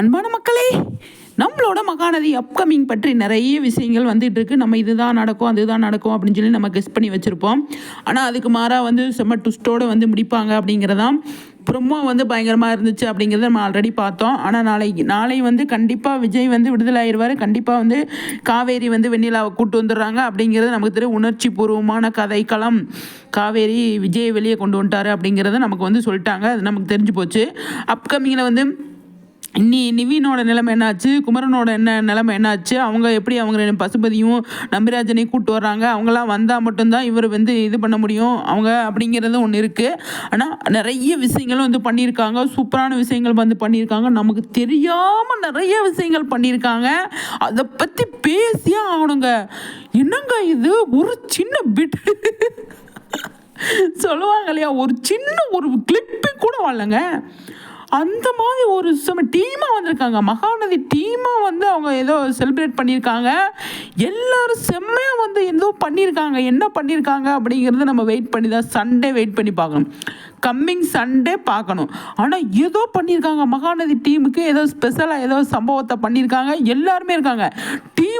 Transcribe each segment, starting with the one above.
அன்பான மக்களே நம்மளோட மகாநதி அப்கமிங் பற்றி நிறைய விஷயங்கள் வந்துட்டு இருக்கு நம்ம இதுதான் நடக்கும் அதுதான் நடக்கும் அப்படின்னு சொல்லி நம்ம கெஸ் பண்ணி வச்சுருப்போம். ஆனால் அதுக்கு மாறாக வந்து செம்ம டுஸ்டோடு வந்து முடிப்பாங்க அப்படிங்கிறதாம் ப்ரொமோ வந்து பயங்கரமாக இருந்துச்சு அப்படிங்கிறத நம்ம ஆல்ரெடி பார்த்தோம். ஆனால் நாளைக்கு நாளை வந்து கண்டிப்பாக விஜய் வந்து விடுதலை ஆயிடுவார். கண்டிப்பாக வந்து காவேரி வந்து வெண்ணிலாவை கூட்டு வந்துடுறாங்க அப்படிங்கிறது நமக்கு தெரியும். உணர்ச்சி பூர்வமான கதைக்களம் காவேரி விஜய் வெளியே கொண்டு வந்துட்டாரு அப்படிங்கிறத நமக்கு வந்து சொல்லிட்டாங்க. அது நமக்கு தெரிஞ்சு போச்சு. அப்கமிங்கில் வந்து இன்னி நிவினோட நிலைமை என்னாச்சு? குமரனோட என்ன நிலைமை என்னாச்சு? அவங்க எப்படி அவங்க பசுபதியும் நம்பிராஜனையும் கூப்பிட்டு வர்றாங்க? அவங்களாம் வந்தால் மட்டும்தான் இவர் வந்து இது பண்ண முடியும். அவங்க அப்படிங்கிறது ஒன்று இருக்குது ஆனால் நிறைய விஷயங்களும் வந்து பண்ணியிருக்காங்க. சூப்பரான விஷயங்கள் வந்து பண்ணியிருக்காங்க. நமக்கு தெரியாமல் நிறைய விஷயங்கள் பண்ணியிருக்காங்க. அதை பற்றி பேசியே ஆகணுங்க. என்னங்க இது? ஒரு சின்ன பிட் சொல்லுவாங்க இல்லையா? ஒரு சின்ன ஒரு கிளிப்பு கூட வரலங்க. அந்த மாதிரி ஒரு செம டீமாக வந்திருக்காங்க. மகாநதி டீமாக வந்து அவங்க ஏதோ செலிப்ரேட் பண்ணியிருக்காங்க. எல்லாரும் செம்மையாக வந்து ஏதோ பண்ணியிருக்காங்க. என்ன பண்ணியிருக்காங்க அப்படிங்கிறத நம்ம வெயிட் பண்ணி தான் சண்டே வெயிட் பண்ணி பார்க்கணும். கம்மிங் சண்டே பார்க்கணும். ஆனால் ஏதோ பண்ணியிருக்காங்க. மகாநதி டீமுக்கு ஏதோ ஸ்பெஷலாக ஏதோ சம்பவத்தை பண்ணியிருக்காங்க. எல்லாருமே இருக்காங்க.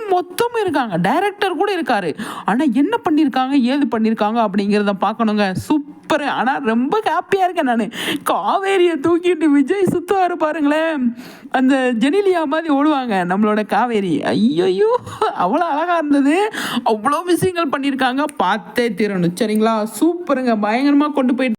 டீம் மொத்தமும் இருக்காங்க. டைரக்டர் கூட இருக்காரு. ஆனால் என்ன பண்ணியிருக்காங்க ஏது பண்ணியிருக்காங்க அப்படிங்கிறத பார்க்கணுங்க. சூப்பர் ஆனால் ரொம்ப ஹாப்பியாக இருக்கேன் நான். காவேரியை தூக்கிட்டு விஜய் சுற்றுவார் பாருங்களேன். அந்த ஜெனிலியா மாதிரி ஓடுவாங்க நம்மளோட காவேரி. ஐயோ அவ்வளோ அழகாக இருந்தது. அவ்வளோ விஷயங்கள் பண்ணியிருக்காங்க பார்த்தே தீரணும். சரிங்களா? சூப்பருங்க பயங்கரமாக கொண்டு போயிட்டு